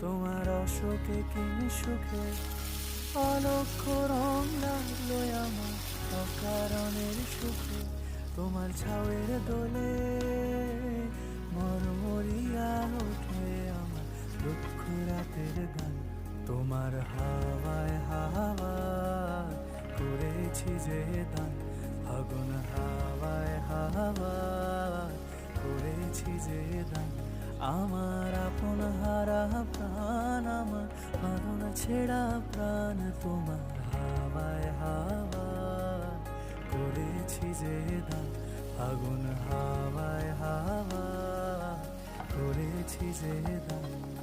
তোমার অশোকে কিনি সুখে অলক্ষ রং লাগল আমার অকারণের সুখে। তোমার ছাউয়ের দোলে মরমরিয়া ওঠে আমার দুঃখ রাতের গান। তোমার হাওয়ায় হাওয়ায় করেছি যে দান। ফাগুন হাওয়ায় হাওয়ায় করেছি যে দান। আমার ছেড়া প্রাণ তোমার হাওয়ায় হাওয়া করেছি যে দান ফাগুন হাওয়ায় হাওয়া করেছি যে দান।